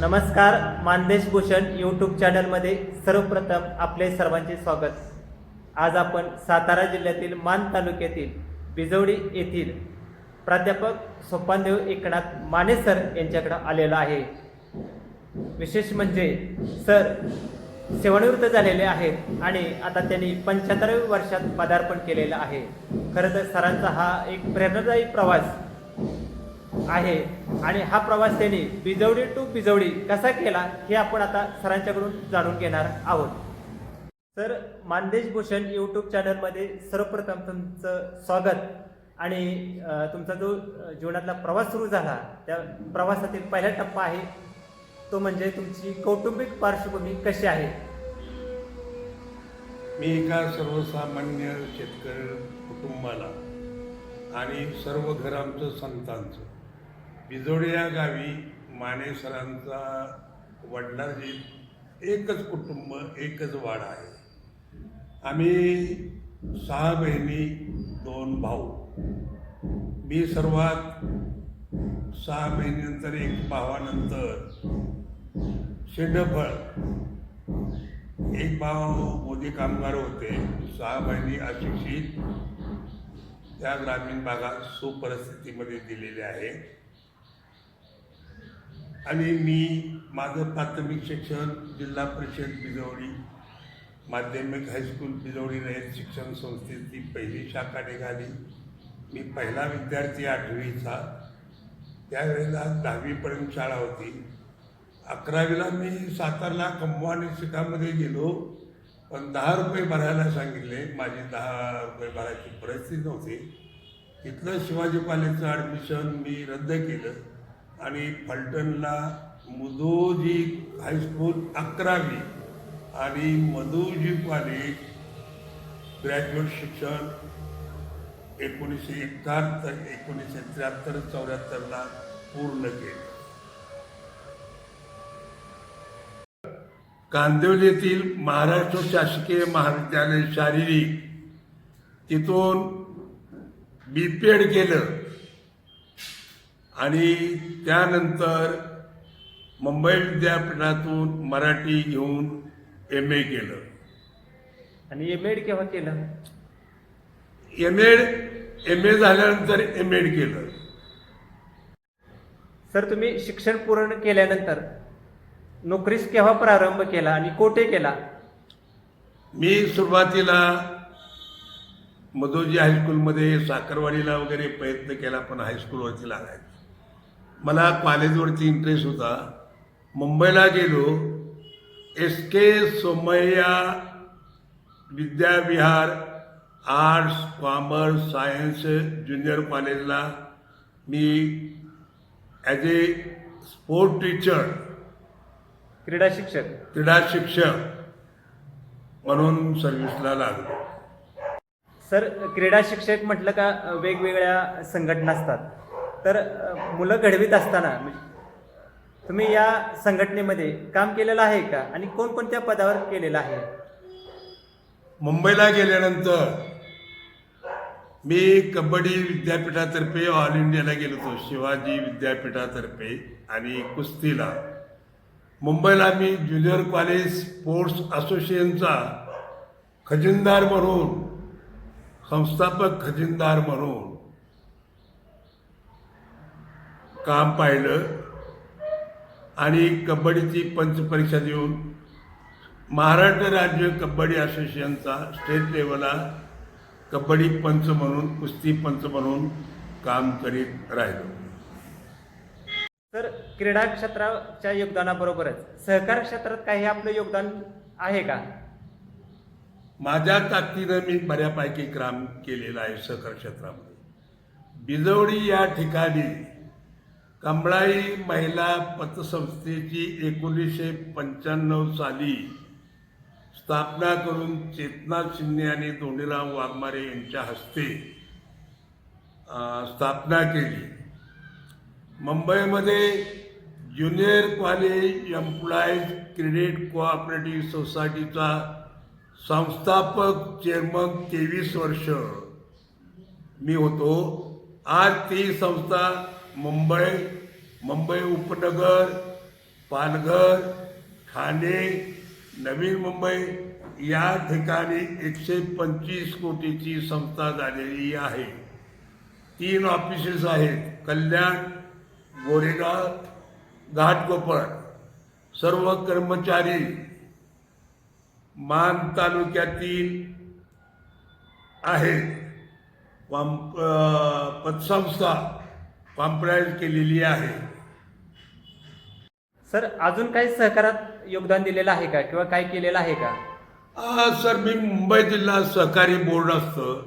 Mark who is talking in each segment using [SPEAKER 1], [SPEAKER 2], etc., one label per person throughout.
[SPEAKER 1] नमस्कार मानदेश भूषण यूट्यूब चॅनलमध्ये सर्वप्रथम आपले सर्वांचे स्वागत. आज आपण सातारा जिल्ह्यातील मान तालुक्यातील बिजवडी येथील प्राध्यापक सोपानदेव एकनाथ माने सर यांच्याकडं आलेलो आहे. विशेष म्हणजे सर सेवानिवृत्त झालेले आहेत आणि आता त्यांनी पंच्याहत्तराव्या वर्षात पदार्पण केलेलं आहे. खरं तर सरांचा हा एक प्रेरणादायी प्रवास आहे. आणि हा प्रवास त्यांनी बिजवडी टू बिजवडी कसा केला हे आपण आता सरांच्याकडून जाणून घेणार आहोत. सर मानदेश भूषण यूट्यूब चॅनलमध्ये सर्वप्रथम तुमचं स्वागत. आणि तुमचा जो जीवनातला प्रवास सुरू झाला त्या प्रवासातील पहिला टप्पा आहे तो म्हणजे तुमची कौटुंबिक पार्श्वभूमी कशी आहे?
[SPEAKER 2] मी एका सर्वसामान्य शेतकरी कुटुंबाला आणि सर्व घर आमचं संतांचं बिजोडी या गावी माने सरांचा वडिलांची एकच कुटुंब एकच वाड आहे. आम्ही सहा बहिणी दोन भाऊ. मी सर्वात सहा महिन्यानंतर एक भावानंतर शेंडफळ. एक भाव मोदी कामगार होते सहा बहिणी अशिक्षित. त्या ग्रामीण भागात सुपरिस्थितीमध्ये दिलेले आहे. आणि मी माझं प्राथमिक शिक्षण जिल्हा परिषद बिजवडी माध्यमिक हायस्कूल बिजवडी रयत शिक्षण संस्थेची पहिली शाखा निघाली. मी पहिला विद्यार्थी आठवीचा. त्यावेळेला दहावीपर्यंत शाळा होती. अकरावीला मी सातारला कंवा आणि शिटामध्ये गेलो पण दहा रुपये भरायला सांगितले. माझी दहा रुपये भरायची परिस्थिती नव्हती. तिथलं शिवाजी कॉलेजचं ॲडमिशन मी रद्द केलं. आणि फलटणला मुदोजी हायस्कूल अकरावी आणि मधुजी कॉलेज ग्रॅज्युएट शिक्षण एकोणीसशे एकाहत्तर एकोणीसशे त्र्याहत्तर चौऱ्याहत्तरला पूर्ण केलं. कांदिवली येथील महाराष्ट्र शासकीय महाविद्यालय शारीरिक तिथून बी पी एड केलं. आणि त्यानंतर मुंबई विद्यापीठातून मराठी घेऊन एम ए केलं.
[SPEAKER 1] आणि एम एड केव्हा केलं?
[SPEAKER 2] एम एड एम ए झाल्यानंतर एम एड केलं.
[SPEAKER 1] सर तुम्ही शिक्षण पूर्ण केल्यानंतर नोकरीस केव्हा प्रारंभ केला आणि कोठे केला?
[SPEAKER 2] मी सुरुवातीला मधोजी हायस्कूलमध्ये साखरवाडीला वगैरे प्रयत्न केला पण हायस्कूलवरती लागायचं. मला कॉलेजवरती इंटरेस्ट होता. मुंबईला गेलो. S K Somaiya Vidyavihar arts commerce science junior कॉलेजला मी ॲज ए स्पोर्ट टीचर
[SPEAKER 1] क्रीडा शिक्षक.
[SPEAKER 2] क्रीडा शिक्षक म्हणून सर्व्हिसला लागलो.
[SPEAKER 1] सर क्रीडा शिक्षक म्हटलं का वेगवेगळ्या संघटना असतात? तर मुलं घडवीत असताना म्हणजे तुम्ही या संघटनेमध्ये काम केलेलं आहे का? आणि कोणकोणत्या पदावर केलेलं आहे?
[SPEAKER 2] मुंबईला गेल्यानंतर मी कबड्डी विद्यापीठातर्फे ऑल इंडियाला गेलो होतो शिवाजी विद्यापीठातर्फे आणि कुस्तीला. मुंबईला मी ज्युनियर कॉलेज स्पोर्ट्स असोसिएशनचा खजिनदार म्हणून संस्थापक खजिनदार म्हणून काम पाहिलं आणि कबड्डीची पंचपरीक्षा देऊन महाराष्ट्र राज्य कबड्डी असोसिएशनचा स्टेट लेवलला कबड्डी पंच म्हणून कुस्ती पंच म्हणून काम करीत राहिलो.
[SPEAKER 1] तर क्रीडा क्षेत्राच्या योगदानाबरोबरच सहकार क्षेत्रात काही आपलं योगदान आहे का?
[SPEAKER 2] माझ्या ताकदीनं मी बऱ्यापैकी काम केलेलं आहे सहकार क्षेत्रामध्ये. बिजवडी या ठिकाणी कमळाई महिला पतसंस्थेची एकोणीसशे पंच्याण्णव साली स्थापना करून चेतना शिंदे आणि धोंडीराम वाघमारे यांच्या हस्ते स्थापना केली. मुंबईमध्ये junior college employees credit cooperative सोसायटीचा संस्थापक चेअरमन तेवीस वर्ष मी होतो. आज ती संस्था मुंबई मुंबई उपनगर पालघर ठाणे नवी मुंबई या ठिकाणी एकशे पंचवीस कोटीची संस्था झालेली आहे. तीन ऑफिसेस आहेत कल्याण गोरेगाव घाटकोपर सर्व कर्मचारी मान तालुक्यातील आहेत. कॉम्प पतसंस्था कॉम्प्राईज केलेली आहे.
[SPEAKER 1] सर अजून काही सहकारात योगदान दिलेलं आहे का किंवा काय केलेलं आहे का?
[SPEAKER 2] आ, सर मी मुंबई जिल्हा सहकारी बोर्ड असतं.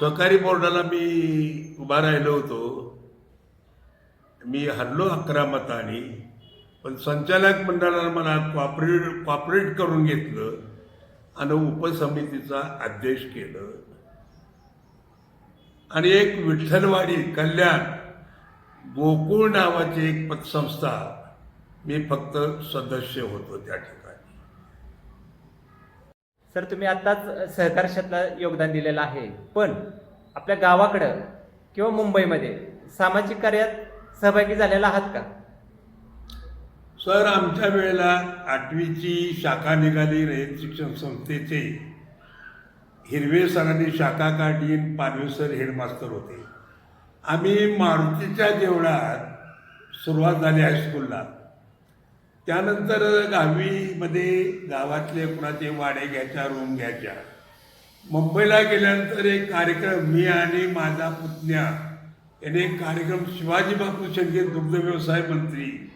[SPEAKER 2] सहकारी बोर्डाला मी उभा राहिलो होतो. मी हरलो अकरा मतांनी पण संचालक मंडळानं मला कॉपरेट कॉपरेट करून घेतलं आणि उपसमितीचा अध्यक्ष केलं. आणि एक विठ्ठलवाडी कल्याण गोकुळ नावाची एक पतसंस्था मी फक्त सदस्य होतो त्या ठिकाणी.
[SPEAKER 1] सर तुम्ही आताच सहकार क्षेत्रात योगदान दिलेलं आहे. पण आपल्या गावाकडं किंवा मुंबईमध्ये सामाजिक कार्यात सहभागी झालेला आहात का?
[SPEAKER 2] सर आमच्या वेळेला आठवीची शाखा निघाली रयत शिक्षण संस्थेचे. हिरवे सरांनी शाखा काढली पानवे सर हेडमास्तर होते. आम्ही मारुतीच्या देवळात सुरुवात झाली हायस्कूलला. त्यानंतर दहावीमध्ये गावातले कुणाचे वाडे घ्यायच्या रूम घ्यायच्या. मुंबईला गेल्यानंतर एक कार्यक्रम मी आणि माझा पुतण्या याने एक कार्यक्रम शिवाजी बापू शेंडगे दुग्ध व्यवसाय मंत्री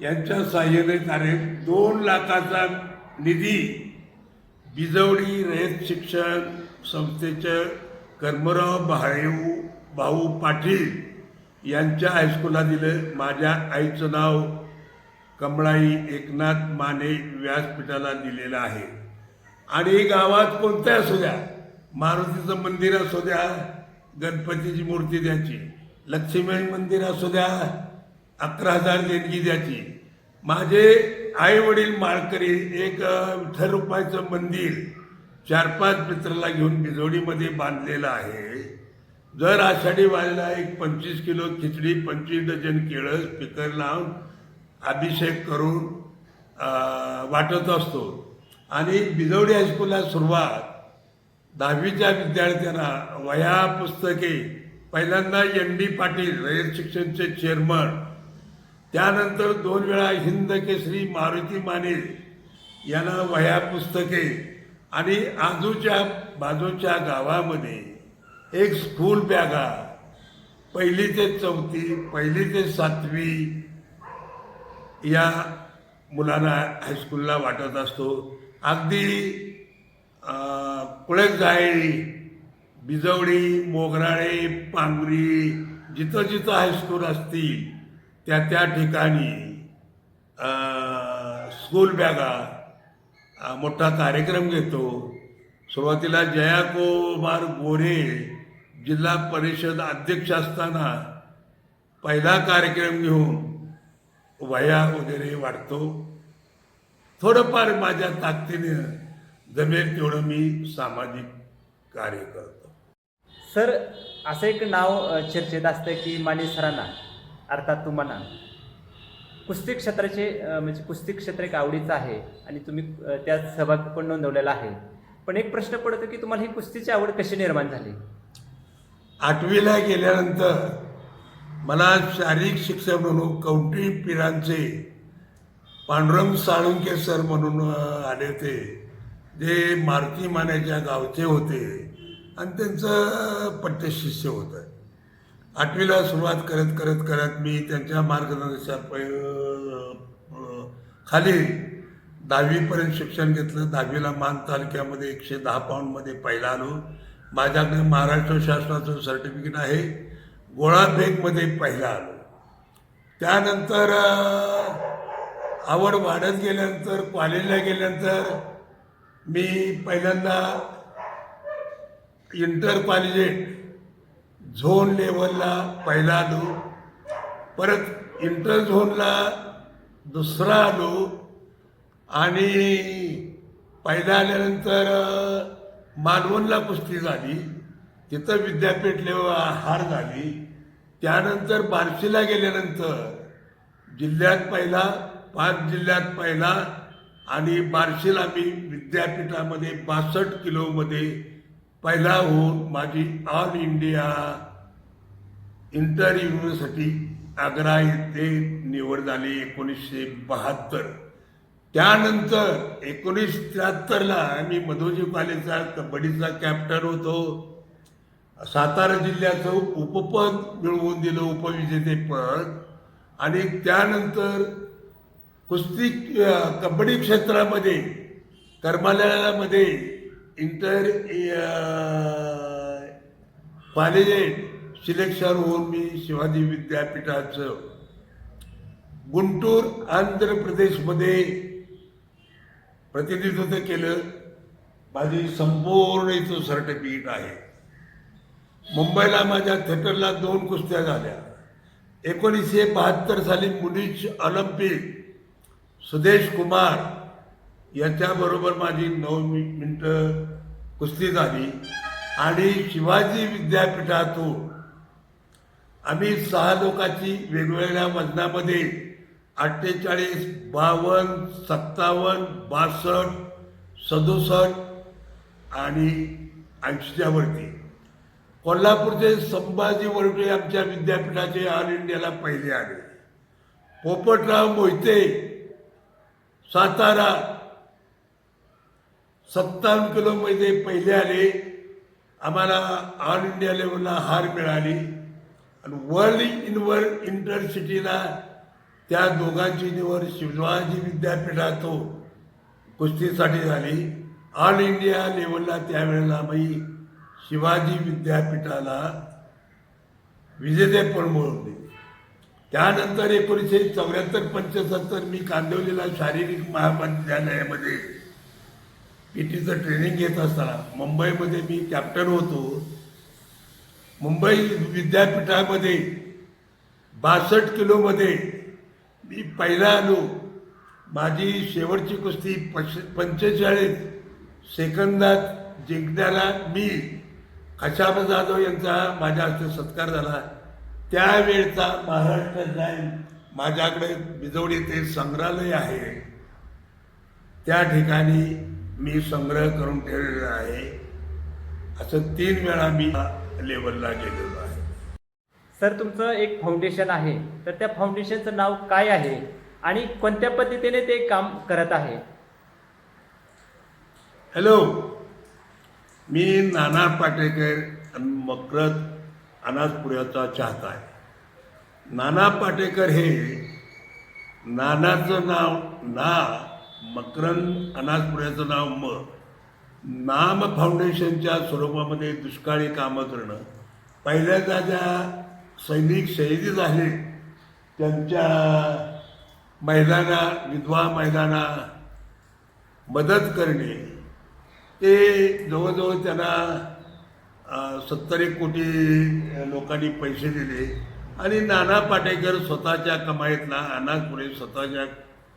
[SPEAKER 2] यांच्या साह्याने कार्य दोन लाखाचा निधी बिजवडी रयत शिक्षण संस्थेचं कर्मराव भाऊ भाऊ पाटील यांच्या हायस्कूलला दिलं. माझ्या आईचं नाव कमळाई एकनाथ माने व्यासपीठाला दिलेलं आहे. आणि गावात कोणत्या असू द्या? मारुतीचं मंदिर असू द्या गणपतीची मूर्ती द्यायची लक्ष्मी मंदिर असू द्या अकरा हजार देणगी द्यायची. माझे आई वडील माळकरी एक विठ्ठल रुपयाचं मंदिर चार पाच मित्राला घेऊन बिजोडीमध्ये बांधलेलं आहे. जर आषाढी वाजला एक पंचवीस किलो खिचडी पंचवीस डझन केळं स्पीकर लावून अभिषेक करून वाटत असतो. आणि बिजवडी हायस्कूलला सुरुवात दहावीच्या विद्यार्थ्यांना वया पुस्तके पहिल्यांदा एन डी पाटील रयत शिक्षणचे चेअरमन त्यानंतर दोन वेळा हिंद केसरी मारुती माने यांना वह्या पुस्तके आणि आजूच्या बाजूच्या गावामध्ये एक स्कूल बॅगा पहिली ते चौथी पहिली ते सातवी या मुलांना हायस्कूलला वाटत असतो. अगदी कुळेक कुळक जाळी बिजवडी मोगराळे पांगरी जिथं जिथं हायस्कूल असतील त्या त्या ठिकाणी स्कूल बॅगा मोठा कार्यक्रम घेतो. सुरुवातीला जयाकुमार गोरे जिल्हा परिषद अध्यक्ष असताना पहिला कार्यक्रम घेऊन वया वगैरे वाढतो. थोडंफार माझ्या ताकदीने जमेल तेवढं मी सामाजिक कार्य करतो.
[SPEAKER 1] सर असं एक नाव चर्चेत असतं की माने सरांना अर्थात तुम्हाला कुस्ती क्षेत्राचे म्हणजे कुस्ती क्षेत्र एक आवडीचं आहे आणि तुम्ही त्यात सहभाग पण नोंदवलेला आहे. पण एक प्रश्न पडतो की तुम्हाला ही कुस्तीची आवड कशी निर्माण झाली?
[SPEAKER 2] आठवीला गेल्यानंतर मला शारीरिक शिक्षक म्हणून कवटी पिरांचे पांडुरंग साळुंके सर म्हणून आले होते. जे मारुती मानेच्या गावचे होते. आणि त्यांचं पट्टशिष्य होतं. आठवीला सुरुवात करत करत करत मी त्यांच्या मार्गदर्शना खाली दहावीपर्यंत शिक्षण घेतलं. दहावीला मान तालुक्यामध्ये एकशे दहा पाऊंडमध्ये पहिला आलो. माझ्याकडे महाराष्ट्र शासनाचं सर्टिफिकेट आहे. गोळाफेकमध्ये पहिला आलो. त्यानंतर आवड वाढत गेल्यानंतर कॉलेजला गेल्यानंतर मी पहिल्यांदा इंटर कॉलेजेट झोन लेवलला पहिला आलो. परत इंटर झोनला दुसरा आलो. आणि पहिला आल्यानंतर मालवणला कुस्ती झाली. तिथं विद्यापीठ लेवल हार झाली. त्यानंतर बार्शीला गेल्यानंतर जिल्ह्यात पहिला पाच जिल्ह्यात पहिला आणि बार्शीला मी विद्यापीठामध्ये बासष्ट किलोमध्ये पहिला होऊन माझी all India inter university Agra येथे निवड झाली एकोणीसशे बहात्तर. त्यानंतर एकोणीस त्र्याहत्तरला मी मधोजी कॉलेजचा कबड्डीचा कॅप्टन होतो. सातारा जिल्ह्याचं उपपद मिळवून दिलं उपविजेतेपद. आणि त्यानंतर कुस्ती कबड्डी क्षेत्रामध्ये कर्मालयामध्ये इंटर कॉलेज सिलेक्शन होऊन मी शिवाजी विद्यापीठाचं गुंटूर आंध्र प्रदेशमध्ये प्रतिनिधित्व केलं. माझी संपूर्ण इथं सर्टिफिकेट आहे. मुंबईला माझ्या थिएटरला दोन कुस्त्या झाल्या. एकोणीसशे बहात्तर साली मुलीच ऑलिम्पिक सुदेश कुमार याच्याबरोबर माझी नऊ मिनटं कुस्ती झाली. आणि शिवाजी विद्यापीठातून आम्ही सहा लोकांची वेगवेगळ्या वजनामध्ये अठ्ठेचाळीस बावन्न सत्तावन्न बासष्ट सदुसष्ट आणि ऐंशीच्या वरती. कोल्हापूरचे संभाजी वरटे आमच्या विद्यापीठाचे ऑल इंडियाला पहिले आले. पोपटराव मोहिते सातारा सत्तावन्न किलोमध्ये पहिले आले. आम्हाला ऑल इंडिया लेवलला हार मिळाली. आणि वर्ल्ड इनवर इंटरसिटीला त्या दोघांची निवड शिवाजी विद्यापीठातून कुस्तीसाठी झाली. ऑल इंडिया लेवलला त्यावेळेला मी शिवाजी विद्यापीठाला विजेतेपण मिळवले त्यानंतर एकोणीसशे चौऱ्याहत्तर पंच्याहत्तर मी कांदिवलीला शारीरिक महाविद्यालयामध्ये पी टीचं ट्रेनिंग घेत असताना मुंबईमध्ये मी कॅप्टन होतो. मुंबई विद्यापीठामध्ये बासष्ट किलोमध्ये मी पहिला आलो. माझी शेवटची कुस्ती पश पंचेचाळीस सेकंदात जिंकण्याला मी खशाब जाधव यांचा माझ्या हस्ते सत्कार झाला. त्यावेळचा महाराष्ट्र जाईन माझ्याकडे बिजवडी ते संग्रहालय आहे. त्या ठिकाणी मी संग्रह करून ठेवलेला आहे. असं तीन वेळा मी लेवलला गेलेलो आहे.
[SPEAKER 1] सर तुमचं एक फाउंडेशन आहे. तर त्या फाउंडेशनचं नाव काय आहे? आणि कोणत्या पद्धतीने ते काम करत आहे?
[SPEAKER 2] हॅलो मी नाना पाटेकर मकरत अनाजपुऱ्याचा चाहता आहे. नाना पाटेकर हे नानाचं नाव ना मकरंद अनाजपुऱ्याचं नाव म नाम फाउंडेशनच्या स्वरूपामध्ये दुष्काळी कामं करणं. पहिल्यांदा ज्या सैनिक शहीद झाले त्यांच्या मैदाना विधवा मैदाना मदत करणे ते जवळजवळ त्यांना सत्तर एक कोटी लोकांनी पैसे दिले. आणि नाना पाटेकर स्वतःच्या कमाईतला अनाजपुरे स्वतःच्या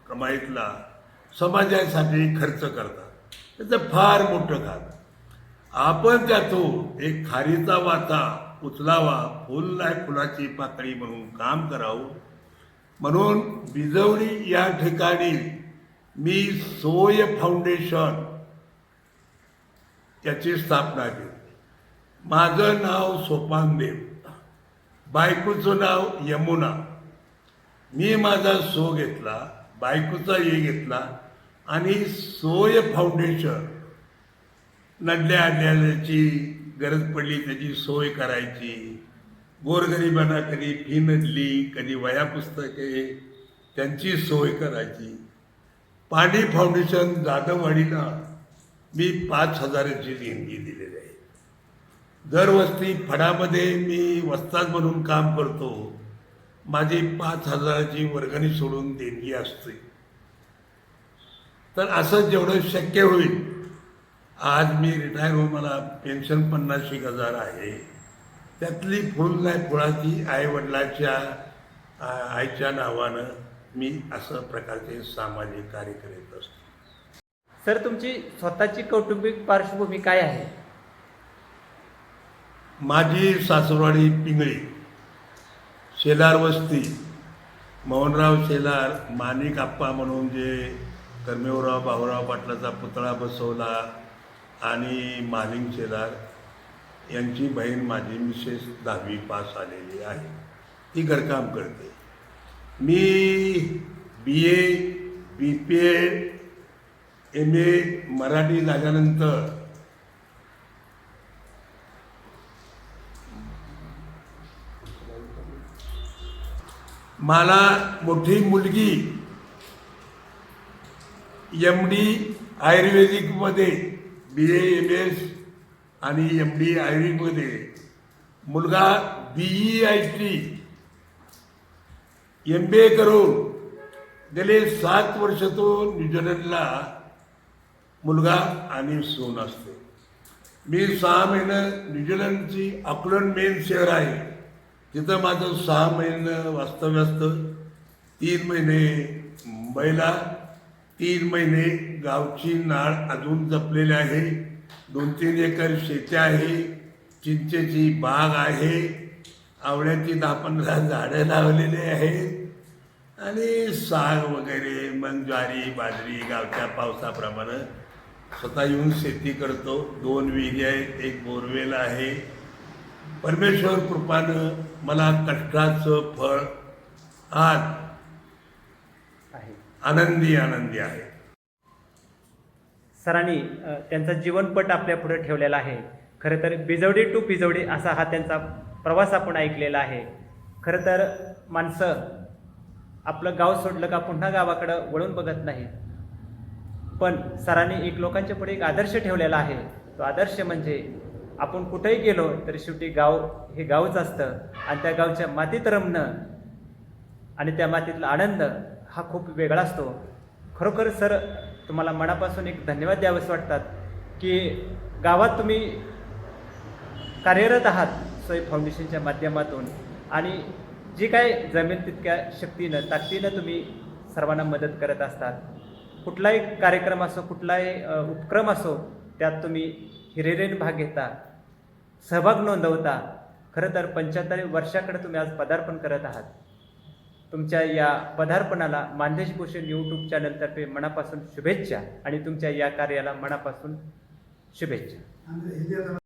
[SPEAKER 2] कमाईतला समाजासाठी खर्च करतात. त्याचं फार मोठं काम. आपण त्यातून एक खारीचा वाचा उचलावा फुल नाही फुलाची पाकळी म्हणून काम करावं. म्हणून बिजवणी या ठिकाणी मी सोय फाउंडेशन त्याची स्थापना केली. माझं नाव सोपानदेव. बायकोचं नाव यमुना. मी माझा सो घेतला बायकोचा ये घेतला आणि सोय फाउंडेशन नडल्या आणल्याची गरज पडली त्याची सोय करायची. गोरगरिबांना कधी फी नडली कधी वया पुस्तके त्यांची सोय करायची. पाणी फाउंडेशन जाधववाडीला मी पाच हजाराची देणगी दिलेली आहे. दरवस्ती फडामध्ये मी वस्ताद म्हणून काम करतो. माझी पाच हजाराची वर्गणी सोडून देणगी असते. तर असं जेवढं शक्य होईल आज मी रिटायर होऊन मला पेन्शन पन्नास एक हजार आहे. त्यातली फुल नाही फुळाची आई वडिलाच्या आईच्या नावानं मी असं प्रकारचे सामाजिक कार्य करीत असतो.
[SPEAKER 1] सर तुमची स्वतःची कौटुंबिक पार्श्वभूमी काय आहे?
[SPEAKER 2] माझी सासरवाडी पिंगळी शेलार वस्ती मोहनराव शेलार माणिक आप्पा म्हणून जे कर्मेवराव भाऊराव पाटलाचा पुतळा बसवला आणि मालिंग शेलार यांची बहीण माझी मिसेस दहावी पास आलेली आहे. ती घरकाम करते. मी B A B P Ed M A Marathi झाल्यानंतर मला मोठी मुलगी एम डी आयुर्वेदिकमध्ये बी ए एम एस आणि एम डी आयुर्वेदिकमध्ये. मुलगा B E I T M B A करून गेले सात वर्ष तो न्यूझीलंडला मुलगा आणि सून असते. मी सहा महिनं न्यूझीलंडची ऑकलंड मेन शहर आहे. तिथं माझं सहा महिनं वास्तव्य असतं. तीन महिने मुंबईला तीन महिने गावची नाळ अजून जपलेली आहे. दोन तीन एकर शेती आहे. चिंचेची बाग आहे. आवळ्याची दहा पंधरा झाडं लावलेली आहेत. आणि साग वगैरे मग ज्वारी बाजरी गावच्या पावसाप्रमाणे स्वतः येऊन शेती करतो. दोन विहिरी आहेत एक बोरवेल आहे. परमेश्वर कृपानं मला कष्टाचं फळ आज
[SPEAKER 1] आहे.
[SPEAKER 2] आनंदी आनंदी आहे.
[SPEAKER 1] सरांनी त्यांचा जीवनपट आपल्या पुढे ठेवलेला आहे. खरं तर बिजवडी टू बिजवडी असा हा त्यांचा प्रवास आपण ऐकलेला आहे. खरं तर माणसं आपलं गाव सोडलं का पुन्हा गावाकडं वळून बघत नाहीत. पण सरांनी एक लोकांच्या पुढे एक आदर्श ठेवलेला आहे. तो आदर्श म्हणजे आपण कुठेही गेलो तरी शेवटी गाव हे गावच असतं आणि त्या गावच्या मातीत रमणं आणि त्या मातीतला आनंद हा खूप वेगळा असतो. खरोखर सर तुम्हाला मनापासून एक धन्यवाद द्यावेसे वाटतात की गावात तुम्ही कार्यरत आहात सोय फाउंडेशनच्या माध्यमातून आणि जी काय जमेल तितक्या शक्तीनं ताकदीनं तुम्ही सर्वांना मदत करत असतात. कुठलाही कार्यक्रम असो कुठलाही उपक्रम असो त्यात तुम्ही हिरेरेन भाग घेता सहभाग नोंदवता खरं तर पंच्याहत्तर वर्षाकडे तुम्ही आज पदार्पण करत आहात. तुमच्या या पदार्पणाला मानदेश भूषण यूट्यूब चॅनलतर्फे मनापासून शुभेच्छा आणि तुमच्या या कार्याला मनापासून शुभेच्छा.